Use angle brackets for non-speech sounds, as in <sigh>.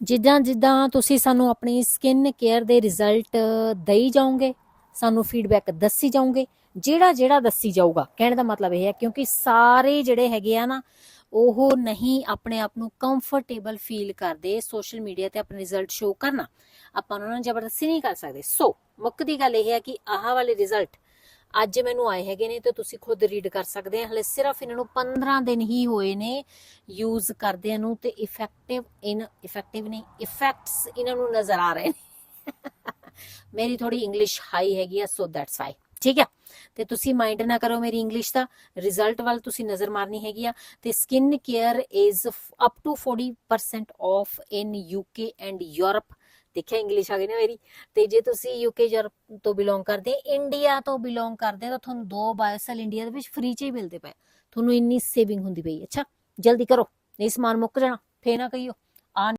ਜਿੱਦਾਂ ਜਿੱਦਾਂ ਤੁਸੀਂ ਸਾਨੂੰ ਆਪਣੀ ਸਕਿਨ ਕੇਅਰ ਦੇ ਰਿਜ਼ਲਟ ਦੇਈ ਜਾਓਗੇ, ਸਾਨੂੰ ਫੀਡਬੈਕ ਦੱਸੀ ਜਾਓਗੇ, ਜਿਹੜਾ ਜਿਹੜਾ ਦੱਸੀ ਜਾਊਗਾ, ਕਹਿਣ ਦਾ ਮਤਲਬ ਇਹ ਹੈ ਕਿਉਂਕਿ ਸਾਰੇ ਜਿਹੜੇ ਹੈਗੇ ਆ ਨਾ, ਉਹ ਨਹੀਂ ਆਪਣੇ ਆਪ ਨੂੰ ਕੰਫਰਟੇਬਲ ਫੀਲ ਕਰਦੇ ਸੋਸ਼ਲ ਮੀਡੀਆ ਤੇ ਆਪਣੇ ਰਿਜ਼ਲਟ ਸ਼ੋ ਕਰਨਾ। ਆਪਾਂ ਉਹਨਾਂ ਨੂੰ ਜ਼ਬਰਦਸਤੀ ਨਹੀਂ ਕਰ ਸਕਦੇ। ਸੋ ਮੁੱਖ ਦੀ ਗੱਲ ਇਹ ਹੈ ਕਿ ਆਹ ਵਾਲੇ ਰਿਜ਼ਲਟ ਅੱਜ ਮੈਨੂੰ ਆਏ ਹੈਗੇ ਨੇ ਤੇ ਤੁਸੀਂ ਖੁਦ ਰੀਡ ਕਰ ਸਕਦੇ ਆ। ਹਲੇ ਸਿਰਫ ਇਹਨਾਂ ਨੂੰ 15 ਦਿਨ ਹੀ ਹੋਏ ਨੇ ਯੂਜ਼ ਕਰਦਿਆਂ ਨੂੰ ਤੇ ਇਫੈਕਟਿਵ ਇਨ ਇਫੈਕਟਿਵ ਨਹੀਂ ਇਫੈਕਟਸ ਇਹਨਾਂ ਨੂੰ ਨਜ਼ਰ ਆ ਰਹੇ ਨੇ। <laughs> ਮੇਰੀ ਥੋੜੀ ਇੰਗਲਿਸ਼ ਹਾਈ ਹੈਗੀ ਆ ਸੋ ਦੈਟਸ ਵਾਈ ਠੀਕ ਹੈ ਤੇ ਤੁਸੀਂ ਮਾਈਂਡ ਨਾ ਕਰੋ ਮੇਰੀ ਇੰਗਲਿਸ਼ ਦਾ। ਰਿਜ਼ਲਟ ਵੱਲ ਤੁਸੀਂ ਨਜ਼ਰ ਮਾਰਨੀ ਹੈਗੀ ਆ ਤੇ skin care is up to 40% off in UK and Europe ਦੇਖਿਆ ਇੰਗਲਿਸ਼ ਆ ਗਈ ਨਾ ਮੇਰੀ। ਤੇ ਜੇ ਤੁਸੀਂ ਯੂਕੇ ਯੂਰਪ ਤੋਂ ਬਿਲੋਂਗ ਕਰਦੇ ਇੰਡੀਆ ਤੋਂ ਬਿਲੋਂਗ ਕਰਦੇ, ਤਾਂ ਤੁਹਾਨੂੰ ਦੋ ਬਾਇਓਸੈਲ ਇੰਡੀਆ ਦੇ ਵਿੱਚ ਫ੍ਰੀ ਚ ਹੀ ਮਿਲਦੇ ਪਏ। ਤੁਹਾਨੂੰ ਇੰਨੀ ਸੇਵਿੰਗ ਹੁੰਦੀ ਪਈ ਅੱਛਾ, ਜਲਦੀ ਕਰੋ, ਨਹੀਂ ਸਮਾਨ ਮੁੱਕ ਜਾਣਾ, ਫੇਰ ਨਾ ਕਹੀਓ।